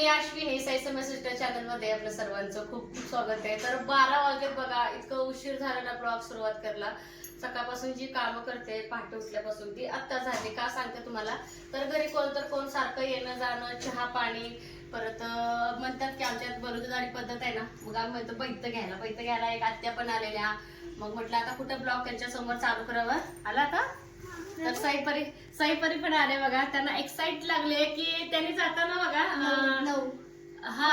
मी Ashwini Sai sister चॅनलमध्ये आपलं सर्वांचं खूप खूप स्वागत आहे. तर बारा वाजलेत बघा इतकं उशीर झाला ना ब्लॉग सुरुवात करला सकाळपासून जी कामं करते पहाटे उठल्यापासून ती आत्ता झाली. का सांगते तुम्हाला? तर घरी कोण तर कोण सारखं येणं जाणं चहा पाणी परत म्हणतात की आमच्यात बरोदरदारी पद्धत आहे ना. मग आम्ही म्हणतो बैत घ्यायला. बैत घ्यायला एक आत्या पण आलेल्या. मग म्हटलं आता कुठं ब्लॉग त्यांच्यासमोर चालू करावं? आला आता? तर साईपरी साईपरी पण आले बघा. त्यांना एक्साइट लागले की त्यांनी जाताना बघा अं, हा.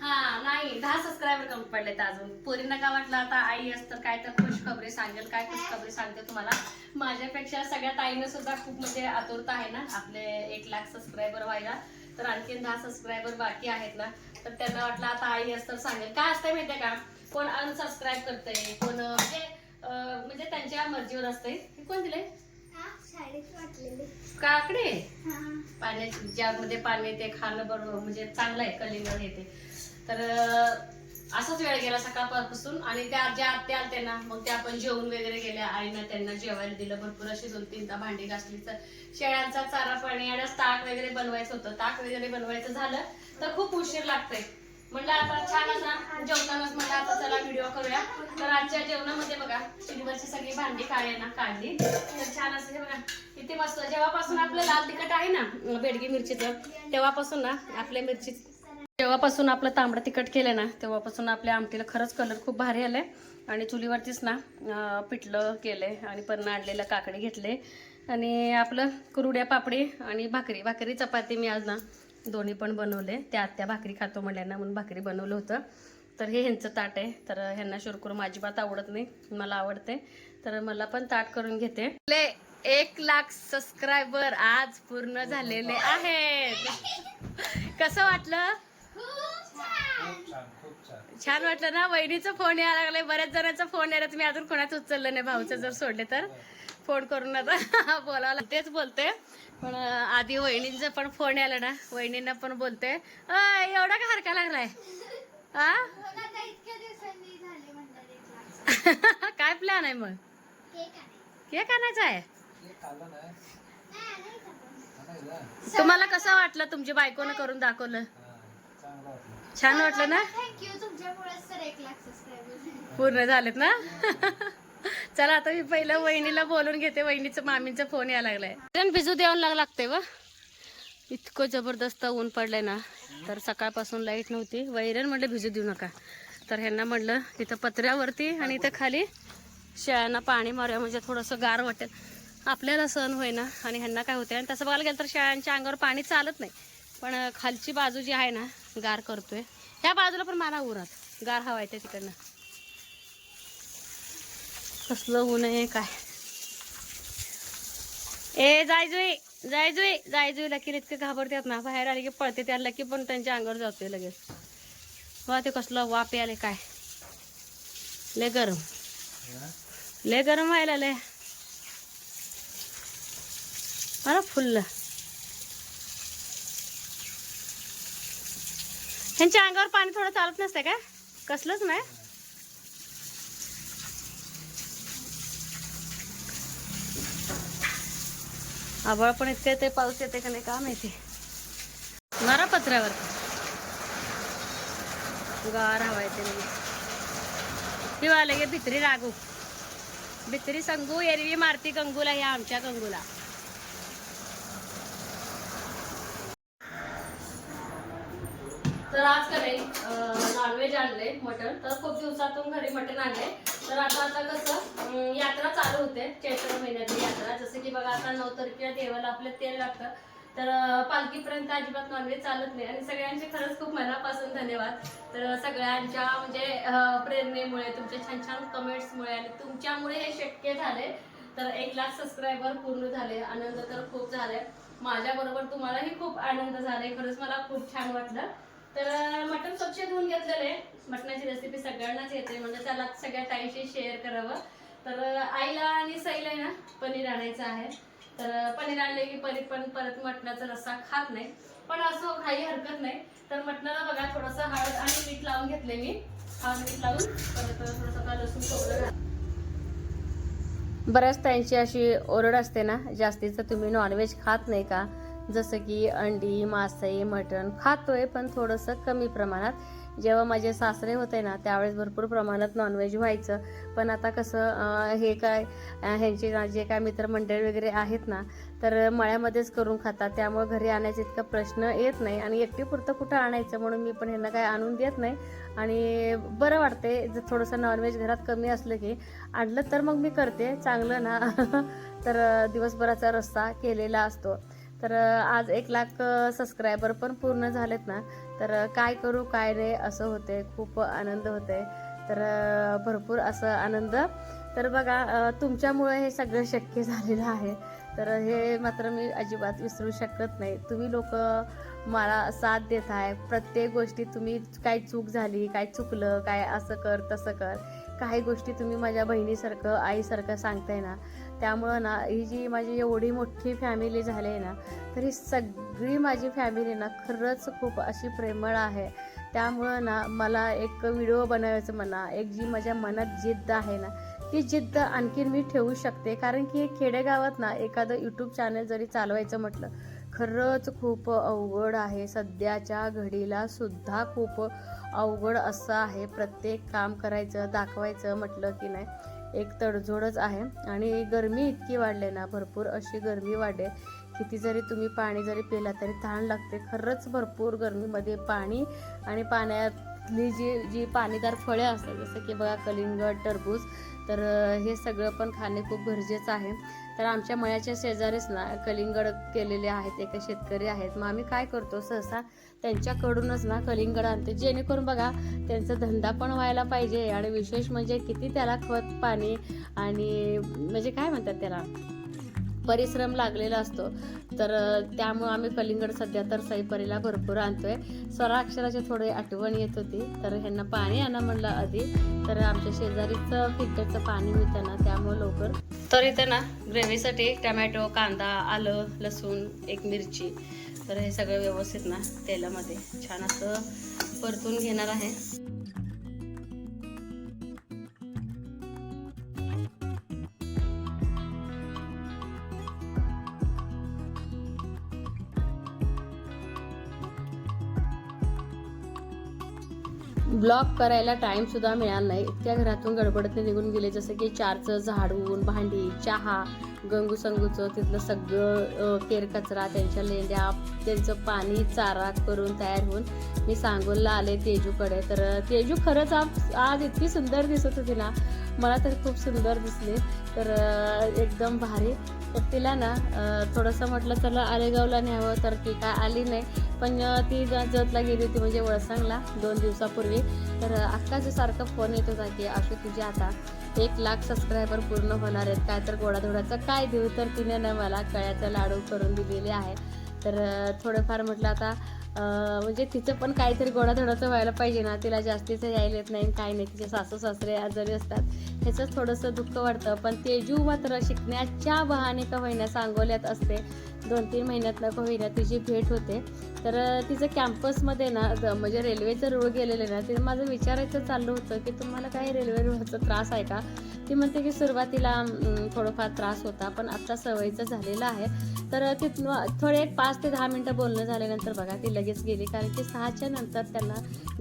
हा नाही दहा सबस्क्रायबर कमी पडलेत अजून. पोरींना का वाटलं आता आई असतं काय तर खुशखबरी सांगेल काय खुशखबरी सांगते तुम्हाला. माझ्यापेक्षा सगळ्यात आईनं सुद्धा खूप म्हणजे आतुरता आहे ना आपले एक लाख सबस्क्रायबर व्हायला. तर आणखीन दहा सबस्क्रायबर बाकी आहेत ना. तर त्यांना वाटलं आता आई असतं सांगेल. काय असतंय माहितीये का? कोण अनसबस्क्राईब करतंय कोण म्हणजे अं, म्हणजे त्यांच्या मर्जीवर असते कोण दिले शाळेत वाटलेले काकडे पाण्याची ज्यामध्ये पाणी ते खाणं बरोबर म्हणजे चांगलं आहे कलिंगड हे ते. तर असाच वेळ गेला सकाळपासून आणि त्या ज्या आत्या आलत्या ना मग त्या आपण जेवून वगैरे गेल्या आईनं त्यांना जेवायला दिलं भरपूर अशी दोन तीनदा भांडी घासली. तर शेळ्यांचा चारा पाणी आणि ताक वगैरे बनवायचं होतं. ताक वगैरे बनवायचं झालं तर खूप उशीर लागतंय. म्हणलं आता छान असा जेवतानाच म्हणलं आता चला व्हिडिओ करूया. तर आजच्या जेवणामध्ये बघा सिल्वरची सगळी भांडी काढली ना काढली. तर छान असं हे बघा किती मस्त. जेव्हापासून आपलं लाल तिखट आहे ना बेडगी मिरचीचं तेव्हापासून ना आपल्या मिरची जेव्हापासून आपलं तांबडं तिखट केलं ना तेव्हापासून आपल्या आमटीला खरंच कलर खूप भारी आलाय. आणि चुलीवरतीच ना पिठलं केलंय आणि पण आणलेलं काकडी घेतले. आणि आपलं कुरुड्या पापडी आणि भाकरी. भाकरी चपाती मी आज ना दोन्ही पण बनवले. त्या आत्या भाकरी खातो म्हणल्यानं म्हणून भाकरी बनवलं होतं. तर हे ह्यांचं ताट आहे. तर ह्यांना शुरकुर अजिबात आवडत नाही. मला आवडते. तर मला पण ताट करून घेते. ले एक लाख सबस्क्रायबर आज पूर्ण झालेले आहेत. कसं वाटलं? छान वाटलं ना? वहिनीचा फोन यायला लागलाय. बऱ्याच जणांचा फोन यायला मी अजून कोणाचं उचललं नाही. भाऊचं जर सोडले तर. फोन करून आता बोलावं लागतं. तेच बोलते. पण आधी वहिनींचा पण फोन यायला ना. वहिनींना पण बोलते. "अय, एवढा का हरका लागलाय? हा काय प्लॅन आहे मग? केक आणायचा आहे? तुम्हाला कसं वाटलं तुमच्या बायकोनं करून दाखवलं? छान वाटलं ना? पूर्ण झालेत ना? चला आता मी पहिलं वहिनीला बोलून घेते. वहिनीचं मामींचा फोन यायला लागलाय. भिजू द्यावं लागते व. इतकं जबरदस्त ऊन पडलंय ना. तर सकाळपासून लाइट नव्हती. वैरण म्हटलं भिजू देऊ नका. तर ह्यांना म्हटलं इथं पत्र्यावरती आणि इथं खाली शेळ्यांना पाणी मारूया. म्हणजे थोडंसं गार वाटेल. आपल्याला सण होईना. आणि ह्यांना काय होते आणि तसं बघायला गेलं तर शेळ्यांच्या अंगावर पाणी चालत नाही. पण खालची बाजू जी आहे ना गार करतोय. ह्या बाजूला पण मारा उरात. गार हवा येते तिकडनं. कसलं ऊन आहे काय? ए जायजुई जायजुई जायजुई लकी इतके घाबरतात ना. बाहेर आले की पळते त्या लकी पण त्यांच्या अंगावर जातोय लगेच. वा ते कसलं वापे आले काय? ले गरम. ले गरम व्हायला लय. अरे फुललं. ह्यांच्या अंगावर पाणी थोडं चालत नसतं का कसलंच नाही. आभाळ पण इतके ते पाऊस येते का नाही का माहिती. मारा पत्र्यावर गार हवा येते लगेच. किंवा लगे भित्री रागू. भित्री संगू एरवी मारती गंगूला या आमच्या गंगूला. तर आज का नाही नॉनव्हेज आणले मटण. तर खूप दिवसातून घरी मटण आणले तर आता आता कसं यात्रा चालू होते चैत्र महिन्यातली यात्रा. जसं की बघा आता नऊ तारखेला देवाला आपलं तेल लागतं. तर पालखीपर्यंत अजिबात नॉनव्हेज चालत नाही. आणि सगळ्यांचे खरंच खूप मनापासून धन्यवाद. तर सगळ्यांच्या म्हणजे प्रेरणेमुळे तुमच्या छान छान कमेंट्समुळे आणि तुमच्यामुळे हे शक्य झाले. तर एक लाख सबस्क्रायबर पूर्ण झाले. आनंद तर खूप झाले माझ्याबरोबर तुम्हालाही खूप आनंद झाले खरंच मला खूप छान वाटलं. तर मटण स्वच्छ धुवून घेतलेले मटणाची रेसिपी सगळ्यांनाच येते. म्हणजे त्याला सगळ्या टाईमशी शेअर करावं. तर आईला आणि सईला आहे ना पनीर आणायचं आहे. तर पनीर आणले की पनीर पण परत मटणाचा रस्सा खात नाही. पण असं काही हरकत नाही. तर मटणाला बघा थोडंसं हळद आणि मीठ लावून घेतले मी. हळद मीठ लावून परत थोडंसं लसूण खोबरं बऱ्याच त्यांची अशी ओरड असते ना जास्तीचं तुम्ही नॉनव्हेज खात नाही का? जसं की अंडी मासे मटण खातोय पण थोडंसं कमी प्रमाणात. जेव्हा माझे सासरे होते ना त्यावेळेस भरपूर प्रमाणात नॉनव्हेज व्हायचं. पण आता कसं हे काय ह्यांचे जे काय मित्रमंडळी वगैरे आहेत ना तर मळ्यामध्येच करून खातात. त्यामुळे घरी आणायचा इतका प्रश्न येत नाही. आणि एकटीपुरतं कुठं आणायचं? म्हणून मी पण ह्यांना काय आणून देत नाही. आणि बरं वाटते जर थोडंसं नॉनव्हेज घरात कमी असलं की आणलं तर मग मी करते. चांगलं ना. तर दिवसभराचा रस्ता केलेला असतो. तर आज एक लाख सबस्क्रायबर पण पूर्ण झालेत ना. तर काय करू काय नाही असं होते खूप आनंद होते तर भरपूर असं आनंद. तर बघा तुमच्यामुळे हे सगळं शक्य झालेलं आहे. तर हे मात्र मी अजिबात विसरू शकत नाही. तुम्ही लोक मला साथ देत आहे प्रत्येक गोष्टी तुम्ही काय चूक झाली काय चुकलं काय असं कर तसं कर. काही गोष्टी तुम्ही माझ्या बहिणीसारखं आईसारखं सांगताय ना. त्यामुळं ना ही जी माझी एवढी मोठी फॅमिली झाली आहे ना तर ही सगळी माझी फॅमिली ना खरंच खूप अशी प्रेमळ आहे. त्यामुळं ना मला एक व्हिडिओ बनवायचं म्हणा एक जी माझ्या मनात जिद्द आहे ना ती जिद्द आणखीन मी ठेवू शकते. कारण की खेडेगावात ना एखादं यूट्यूब चॅनल जरी चालवायचं म्हटलं खरंच खूप अवघड आहे. सध्याच्या घडीला सुद्धा खूप अवघड असं आहे. प्रत्येक काम करायचं दाखवायचं म्हटलं की नाही. एक तडजोडच आहे. आणि गरमी इतकी वाढली ना भरपूर अशी गरमी वाढे किती जरी तुम्ही पाणी जरी पिला तरी तहान लागते. खरंच भरपूर गरमीमध्ये पाणी आणि पाण्यातली जी जी पाणीदार फळे असतात जसं की बघा कलिंगड टरबूज तर हे सगळं पण खाणे खूप गरजेचं आहे. तर आमच्या मळ्याच्या शेजारीच ना कलिंगड केलेले आहेत एका शेतकरी आहेत. मग आम्ही काय करतो सहसा त्यांच्याकडूनच ना कलिंगड आणते. जेणेकरून बघा त्यांचा धंदा पण व्हायला पाहिजे आणि विशेष म्हणजे किती त्याला खत पाणी आणि म्हणजे काय म्हणतात त्याला? परिश्रम लागलेला असतो. तर त्यामुळं आम्ही कलिंगड सध्या तर सईपरीला भरपूर आणतोय. स्वराक्षराची थोडी आठवण येत होती. तर ह्यांना पाणी आणा म्हणलं आधी. तर आमच्या शेजारीच फिल्टरचं पाणी मिळतं ना त्यामुळं लवकर. तर इथे ना ग्रेव्हीसाठी टमॅटो कांदा आलं लसूण एक मिरची. तर हे सगळं व्यवस्थित ना तेलामध्ये. छान असं परतून घेणार आहे. ब्लॉग करायला टाइम सुद्धा मिळाला नाही. इतक्या घरातून गडबडत निघून गेले जसं की चारचं झाडून भांडी चहा गंगू संगूचं तिथलं सगळं केर कचरा त्यांच्या लेंड्या त्यांचं पाणी चारा करून तयार होऊन मी सांगोलला आले तेजूकडे. तर तेजू खरंच आज आज इतकी सुंदर दिसत होती ना. मला तर खूप सुंदर दिसली. तर एकदम भारी. तर तिला ना थोडंसं म्हटलं चला आलेगावला न्यावं. तर ती काय आली नाही. पण ती जतला गेली होती म्हणजे वळसंगला दोन दिवसापूर्वी. तर अ, अक्काच्या सारखा फोन येत होता की अशी तुझी आता एक लाख सबस्क्रायबर पूर्ण होणार आहेत. काय तर गोडाधोडाचं काय देऊ? तर तिने ना मला कळ्याचा लाडू करून दिलेले आहे. तर थोडंफार म्हटलं आता म्हणजे तिचं पण काहीतरी गोडाधोडाचं व्हायला पाहिजे ना. तिला जास्तीचं यायला येत नाही काय नाही. तिचे सासू सासरे आजारी असतात. ह्याचंच थोडंसं दुःख वाटतं. पण तेजू मात्र शिकण्याच्या बहाने का होईना सांगोल्यात असते. दोन तीन महिन्यात का होईना तिची भेट होते. तर तिचं कॅम्पसमध्ये ना म्हणजे रेल्वेचं रूळ गेलेलं ना तिथं माझं विचारायचं चाललं होतं की तुम्हाला काही रेल्वे रूळचा त्रास आहे का? ती म्हणते की सुरुवातीला थोडंफार त्रास होता पण आता सवयीचं झालेलं आहे. तर तिथनं थोडे एक पाच ते दहा मिनटं बोलणं झाल्यानंतर बघा ती लगेच गेली. कारण की सहाच्या नंतर त्यांना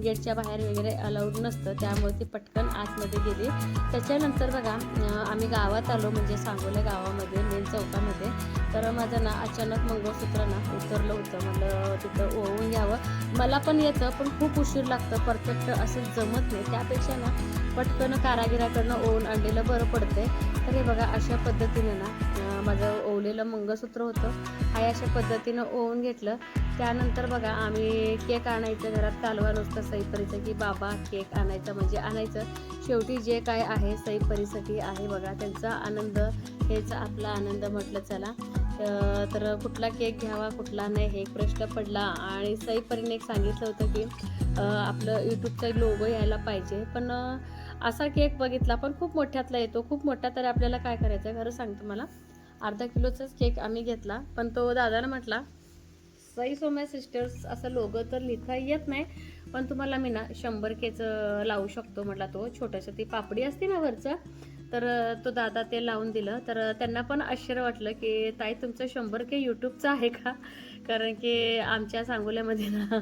गेटच्या बाहेर वगैरे अलाउड नसतं. त्यामुळे ती पटकन आतमध्ये गेली. त्याच्यानंतर बघा आम्ही गावात आलो म्हणजे सांगोल्या गावामध्ये मेन चौकामध्ये. तर माझं ना अचानक मंगळसूत्र ना उतरलं होतं. म्हणलं तिथं ओवून घ्यावं. मला पण येतं पण खूप उशीर लागतं. परफेक्ट असं जमत नाही. त्यापेक्षा ना पटकन कारागिराकडनं ओवून आणलेलं बरं पडतंय. तर हे बघा अशा पद्धतीने ना माझं ओवलेलं मंगळसूत्र होतं. हा अशा पद्धतीनं ओवून घेतलं. त्यानंतर बघा आम्ही केक आणायचं घरात कालवा नुसतं सईपरीचं की बाबा केक आणायचं म्हणजे आणायचं. शेवटी जे काय आहे सईपरीसाठी आहे बघा त्यांचा आनंद हेच आपला आनंद म्हटलं चला. तर कुठला केक घ्यावा कुठला नाही हे एक प्रश्न पडला. आणि सईपरीने एक सांगितलं होतं की आपलं यूट्यूबचा लोगो यायला पाहिजे. पण असा केक बघितला पण खूप मोठ्यातला येतो. खूप मोठा तर आपल्याला काय करायचं आहे खरं सांगतो मला अर्धा किलोचाच केक आम्ही घेतला पण तो दादानं म्हटला सई सोम्या सिस्टर्स असं लोगो तर लिहिता येत नाही पण तुम्हाला मी ना शंभर केचं लावू शकतो म्हटला तो छोटंसं ती पापडी असते ना वरचं तर तो दादा ते लावून दिलं. तर त्यांना पण आश्चर्य वाटलं की ताई तुमचं शंभर के यूट्यूबचं आहे का? कारण की आमच्या सांगोल्यामध्ये ना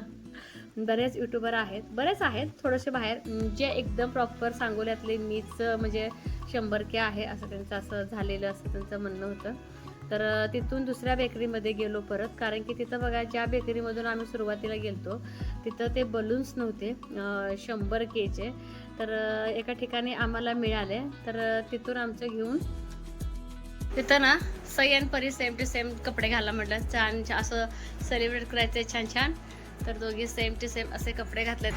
बरेच युट्यूबर आहेत बरेच आहेत थोडेसे बाहेर. जे एकदम प्रॉपर सांगोल्यातले मीच म्हणजे शंभर के आहे असं त्यांचं असं झालेलं असं त्यांचं म्हणणं होतं. तर तिथून दुसऱ्या बेकरीमध्ये गेलो परत. कारण की तिथं बघा ज्या बेकरीमधून आम्ही सुरुवातीला गेलतो तिथं ते बलून्स नव्हते शंभर केचे. तर एका ठिकाणी आम्हाला मिळाले. तर तिथून आमचं घेऊन तिथं ना सयन परी सेम टू सेम कपडे घाला म्हटलं. छान छान असं सेलिब्रेट करायचं छान छान. तर दोघी सेम टू सेम असे कपडे घातलेत.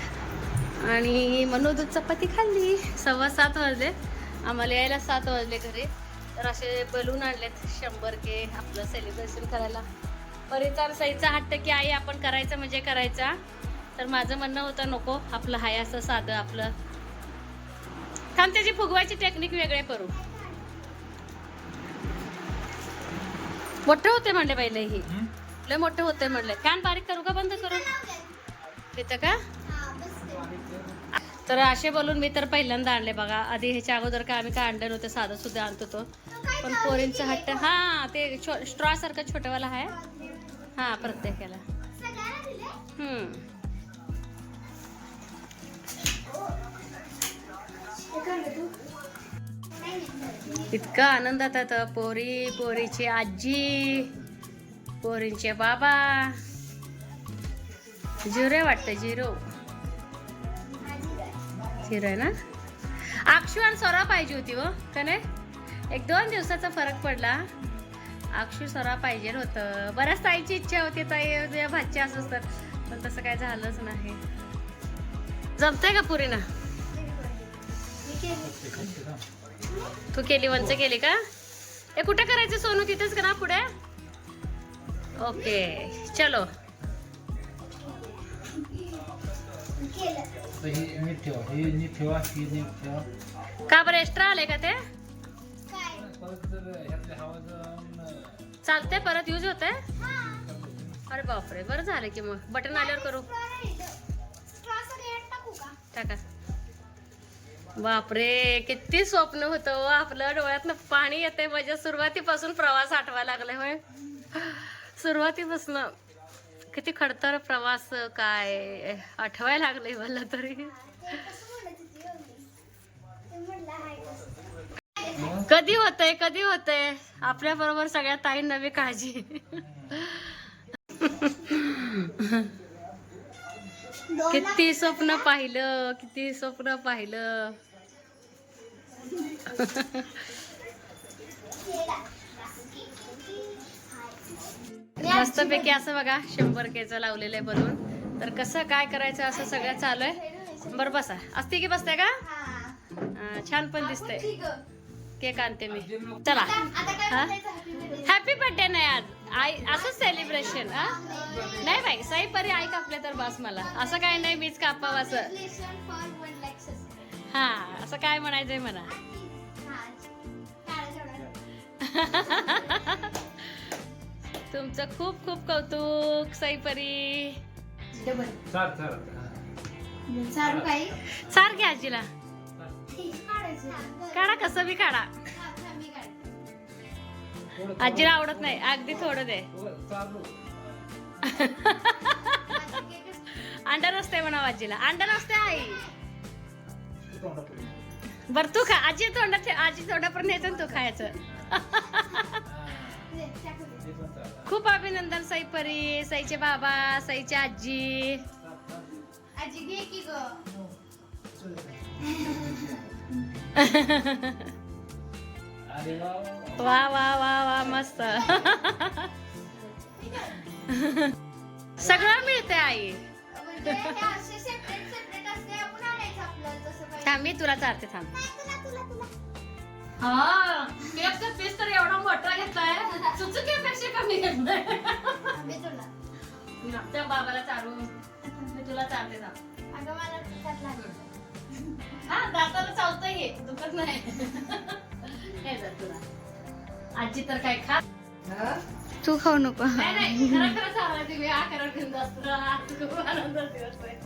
आणि म्हणून दूध चपाती खाल्ली. सव्वा सात वाजले. आम्हाला यायला सात वाजले घरी. तर असे बलून आणलेत शंभर के आपलं सेलिब्रेशन करायला. परीचा आणि सईचा हट्ट की आई आपण करायचं म्हणजे करायचा. तर माझं म्हणणं होतं नको आपलं हाय असं साधं आपलं. थांब त्याची फुगवायची टेक्निक वेगळे करू. मोठे होते म्हणले पहिले ही? लय मोठे होते म्हणले. फॅन बारीक करू का बंद करू? तिथं का? तर असे बोलून मी तर पहिल्यांदा आणले बघा. आधी ह्याच्या अगोदर काय आम्ही काय आणलं नव्हतं साधं सुद्धा आणत होतो. पण पोरींचं हट्ट हा ते स्ट्रॉ सारखं छोटंवाला आहे. हा प्रत्येकाला. इतका आनंदात आता पोरी पोरीची आजी पोरींचे बाबा. झिरो वाटतं झिरो झिरो आहे ना? अक्षू आणि स्वरा पाहिजे होती हो का नाही? एक दोन दिवसाचा फरक पडला. अक्षू स्वरा पाहिजे होतं. बऱ्याच ताईची इच्छा होती ताई उद्या भाची असंच तर. पण तसं काय झालंच नाही. जमतंय का पुरीना? ना तू केली वंच केली का? ए कुठे करायचं सोनू? तिथेच करा पुढे. ओके चलो. केलं तर हे नीट ठेवा हे नीट ठेवा ही नीट ठेवा का बरं एक्स्ट्रा आले का ते? काय? परत जर ह्यातल्या हवा जर चालते परत यूज होते हा. अरे बापरे बरं झालं की मग. बटन आल्यावर करू. स्ट्रॉ सगळ्यात टाकू का? टाका. बापरे किती स्वप्न होतं हो आपलं डोळ्यातनं पाणी येते म्हणजे सुरुवातीपासून प्रवास आठवा लागलाय होय. सुरुवातीपासून. किती खडतर प्रवास काय आठवायला लागले मला तरी. कधी होतंय कधी होतय? आपल्या बरोबर सगळ्या ताई नवी काळजी. किती स्वप्न पाहिलं किती स्वप्न पाहिलं. मस्तपैकी असं बघा शंभर केचं लावलेलं आहे बनवून. तर कसं काय करायचं असं सगळं चालू आहे. बरं बसा. असते की बसते का? हा. छान पण दिसतंय. केक आणते मी. चला. हा? हॅपी बर्थडे नाही आज आई असंच सेलिब्रेशन हा? नाही बाई साई परी आई कापले तर बस मला. असं काय नाही मीच कापावं असं. हा असं काय म्हणायचंय मला. तुमचं खूप खूप कौतुक साई परी चाल चाल. चालू काही सार घ्या आजीला. काढायचं. काढा कसं बी काढा. आजीला आवडत नाही. अगदी थोडं दे. अंडा नसते म्हणा आजीला. अंडा नसते आई. बर तू खा. आजी तोंडात ठेव आजी तोंडापर्यंत न्यायचं आणि तू खायचं. खूप अभिनंदन साई परी साईचे बाबा साईची आजी. आजी घे की ग. वा वा, वा. वा मस्त. सगळं मिळते आई. म्हणजे थांब मी तुला चालते थांब. हा केकचा पीस तर एवढा मोठा घेतलाय. चुचुकीपेक्षा कमी घेतलाय. तुला. त्या बाबाला चालू मी तुला चालते थांब अगं मला त्यात लागलं हा दाताला चालतंय हे दुखत नाही. हे जर तुला. आजी तर काय खा तू खाऊ नको. नाही नाही खरं खरं चालला तुम्ही हा खरं घेऊन जास्त आज खूप आनंदाचा दिवस आहे.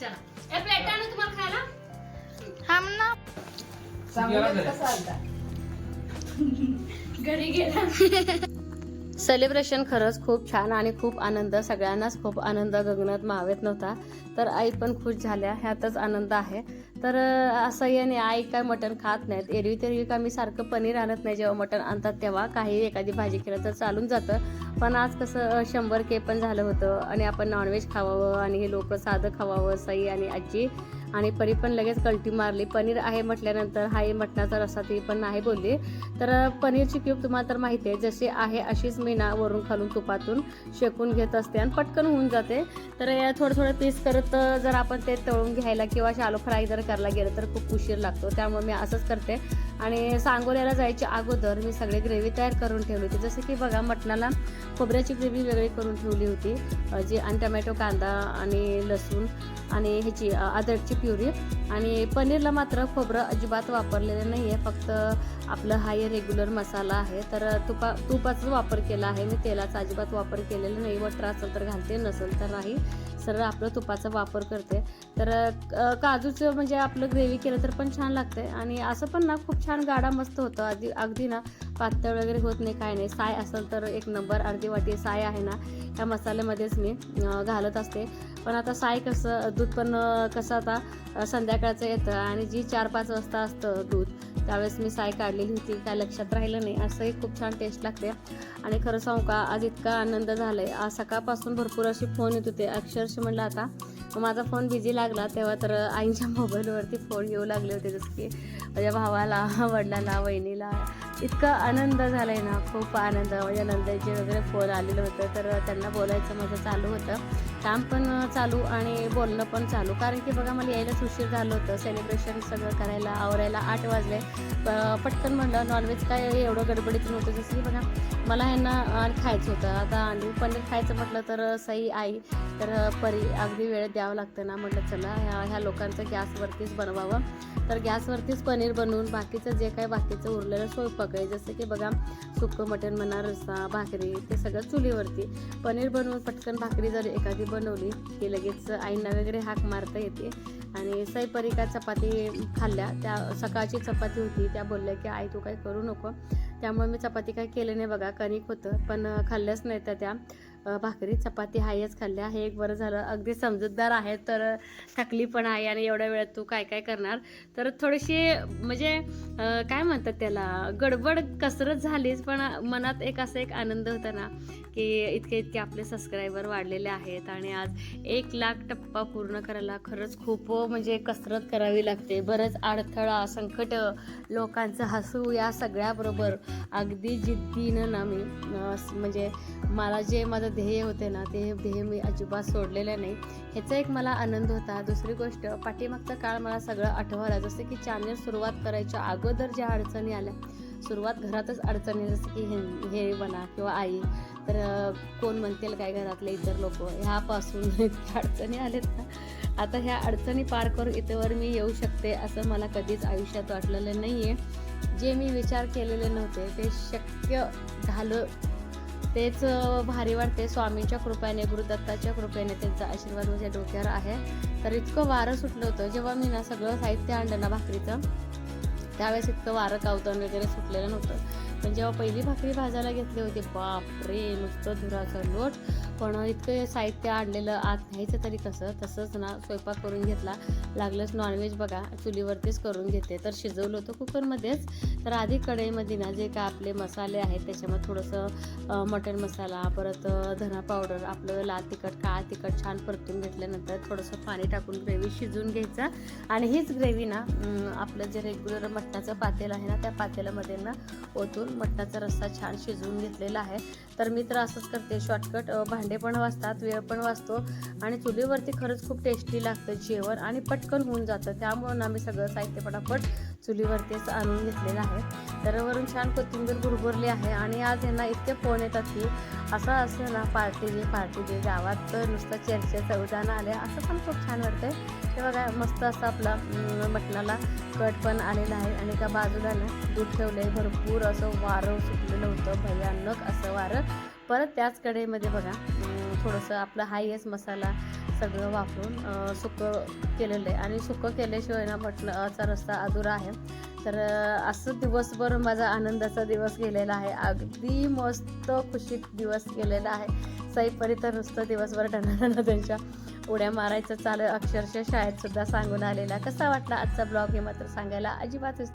चला. ए प्लेट आणू तुम्हाला खायला? हा ना. गेला घरी. कसा आलता घरी गेला. सेलिब्रेशन खरंच खूप छान आणि खूप आनंद. सगळ्यांनाच खूप आनंद गगनात मावेत नव्हता. तर आई पण खुश झाल्या. ह्यातच आनंद आहे. तर असं याने आई काय मटण खात नाहीत. एरवी तेरवी का मी सारखं पनीर आणत नाही. जेव्हा मटण आणतात तेव्हा काही एखादी भाजी केलं तर चालून जातं. पण आज कसं शंभर के पण झालं होतं आणि आपण नॉनव्हेज खावावं आणि हे लोक साधं खावावं सई आणि आजी आणि परी पण लगेच कल्टी मारली. पनीर आहे म्हटल्यानंतर हाही मटणाचा रस्सा ती पण नाही बोलली. तर पनीरची क्यूब तुम्हाला तर माहिती आहे जशी आहे अशीच मी ना वरून खालून तुपातून शेकून घेत असते आणि पटकन होऊन जाते. तर या थोडं थोडं पीस करत जर आपण ते तळून घ्यायला किंवा शालो फ्राय जर करायला गेलं तर खूप उशीर लागतो. त्यामुळे मी असंच करते. आणि सांगोल्याला जायच्या अगोदर मी सगळे ग्रेव्ही तयार करून ठेवली होती. जसं की बघा मटणाला खोबऱ्याची ग्रेव्ही वेगळी करून ठेवली होती. जे जी आणि टमॅटो कांदा आणि लसूण आणि ह्याची अद्रकची प्युरी. आणि पनीरला मात्र खोबरं अजिबात वापरलेलं नाही आहे फक्त आपलं हाय रेग्युलर मसाला आहे. तर तुपा तुपाचाच वापर केला आहे. मी तेलाचा अजिबात वापर केलेला नाही. व असेल तर घालते नसेल तर नाही. सरळ आपलं तुपाचा वापर करते. तर काजूचं म्हणजे आपलं ग्रेव्ही केलं तर पण छान लागते आणि असं पण ना खूप छान गाडा मस्त होतं. अगदी अगदी ना पातळ वगैरे होत नाही काय नाही. साय असेल तर एक नंबर अर्धी वाटी साय आहे ना ह्या मसाल्यामध्येच मी घालत असते. पण आता साय कसं दूध पण कसं आता संध्याकाळचं येतं आणि जी चार पाच वाजता असतं दूध त्यावेळेस मी साय काढलेली होती काय लक्षात राहिलं नाही. असंही खूप छान टेस्ट लागते. आणि खरं सांगू का आज इतका आनंद झालाय. आज सकाळपासून भरपूर असे फोन येत होते. अक्षरशः म्हणलं आता माझा फोन बिझी लागला तेव्हा तर आईच्या मोबाईलवरती फोन येऊ लागले होते. जसं की माझ्या भावाला वडिलाला वहिनीला इतका आनंद झालाय ना खूप आनंद. माझ्या नंदाचे वगैरे फोन आलेलं होतं तर त्यांना बोलायचं माझं चालू होतं. काम पण चालू आणि बोलणं पण चालू. कारण की बघा मला यायलाच उशीर झालं होतं. सेलिब्रेशन सगळं करायला आवरायला आठ वाजले. प- पटकन म्हणलं नॉनव्हेज काय एवढं गडबडीत नव्हतं जसं की बघा मला ह्यांना खायचं होतं. आता अंडी पनीर खायचं म्हटलं तर सई आई तर परी अगदी वेळ द्यावं लागतं ना? म्हटलं चला ह्या ह्या लोकांचं गॅसवरतीच बनवावं. तर गॅसवरतीच पनीर बनवून बाकीचं जे काय बाकीचं उरलेलं स्वयंपाक आहे जसं की बघा सुकं मटण म्हणा रस्सा भाकरी ते सगळं चुलीवरती. पनीर बनवून पटकन भाकरी जर एखादी बनवली. की लगेच आईंना वगैरे हाक मारता येते. आणि सैपरिका चपाती खाल्ल्या. त्या सकाळची चपाती होती. त्या बोलल्या की आई तू काही करू नको. त्यामुळे मी चपाती काही केलं नाही बघा. कणिक होतं. पण खाल्ल्याच नाही त्या त्या. भाकरी चपाती हायच खाल्ल्या हे एक बरं झालं. अगदी समजूतदार आहे तर थकली पण आहे आणि एवढ्या वेळात तू काय काय करणार? तर थोडीशी म्हणजे काय म्हणतात त्याला? गडबड कसरत झालीच पण मनात एक असा एक आनंद होता ना की इतके इतके आपले सबस्क्रायबर वाढलेले आहेत आणि आज एक लाख टप्पा पूर्ण करायला खरंच खूप म्हणजे कसरत करावी लागते. बरंच अडथळा संकट लोकांचं हसू या सगळ्याबरोबर अगदी जिद्दीनं ना मी म्हणजे मला जे माझं ध्येय होते ना ते ध्येय मी अजिबात सोडलेलं नाही. ह्याचा एक मला आनंद होता. दुसरी गोष्ट पाठीमागचा काळ मला सगळं आठवला. जसं की चॅनल सुरुवात करायच्या अगोदर ज्या अडचणी आल्या सुरुवात घरातच अडचणी जसं की हे हे म्हणा किंवा आई तर कोण म्हणतील काय घरातले इतर लोक ह्यापासून अडचणी आलेत ना. आता ह्या अडचणी पार करून इथेवर मी येऊ शकते असं मला कधीच आयुष्यात वाटलेलं नाही आहे जे मी विचार केलेले नव्हते ते शक्य झालं तेच भारी वाटते स्वामींच्या कृपेने गुरुदत्ताच्या कृपेने त्यांचा आशीर्वाद माझ्या डोक्यावर आहे. तर इतकं वारं सुटलं होतं जेव्हा मी ना सगळं साहित्य आणलं ना भाकरीचं. त्यावेळेस इतकं वारं कावतण वगैरे सुटलेलं नव्हतं. पण जेव्हा पहिली भाकरी भाजायला घेतली होती बापरे नुसतं धुराचं लोट. पण इतकं साहित्य आणलेलं आत घ्यायचं तरी कसं तसंच ना स्वयंपाक करून घेतला. लागलंच नॉनव्हेज बघा चुलीवरतीच करून घेते. तर शिजवलं होतं कुकरमध्येच. तर आधी कढईमध्ये ना जे काय आपले मसाले आहेत त्याच्यामध्ये थोडंसं मटण मसाला परत धना पावडर आपलं लाल तिखट काळा तिखट छान परतून घेतल्यानंतर थोडंसं पाणी टाकून ग्रेव्ही शिजवून घ्यायचा. आणि हीच ग्रेव्ही ना आपलं जे रेग्युलर मटणाचं पातेल आहे ना त्या पातेल्यामध्ये ना ओतून मटणाचा रस्सा छान शिजवून घेतलेला आहे. तर मी तर असंच करते शॉर्टकट भांडे पण वाचतात वेळ पण वाचतो आणि चुलीवरती खरंच खूप टेस्टी लागतं जेवण आणि पटकन होऊन जातं. त्यामुळं आम्ही सगळं साहित्य पटापट चुलीवरतीच आणून घेतलेलं आहे. तर वरून छान कोथिंबीर भुरभुरली आहे आणि आज यांना इतके फोन येतात की असं असं ना पार्टी दे पार्टी दे गावात तर नुसतं चर्चेचं उदाहरण आले असं पण खूप छान वाटतंय. ते बघा मस्त असं आपला मटणाला कट पण आलेला आहे आणि त्या बाजूला ना दूध ठेवलं आहे भरपूर असं वारं सुटलेलं होतं भयानक असं वारं. परत त्याच कढईमध्ये बघा थोडंसं आपलं हायएस्ट मसाला सगळं वापरून सुकं केलेलं आहे. आणि सुकं केल्याशिवाय ना मटणाचा रस्ता अधुरा आहे. तर असं दिवसभर माझा आनंदाचा दिवस गेलेला आहे. अगदी मस्त खुशीत दिवस गेलेला आहे. सईपरी तर नुसतं दिवसभर टणाना त्यांच्या उड्या मारायचं चालू अक्षरशः शाळेत सुद्धा सांगून आलेला कसा वाटला आजचा ब्लॉग हे मात्र सांगायला अजिबातच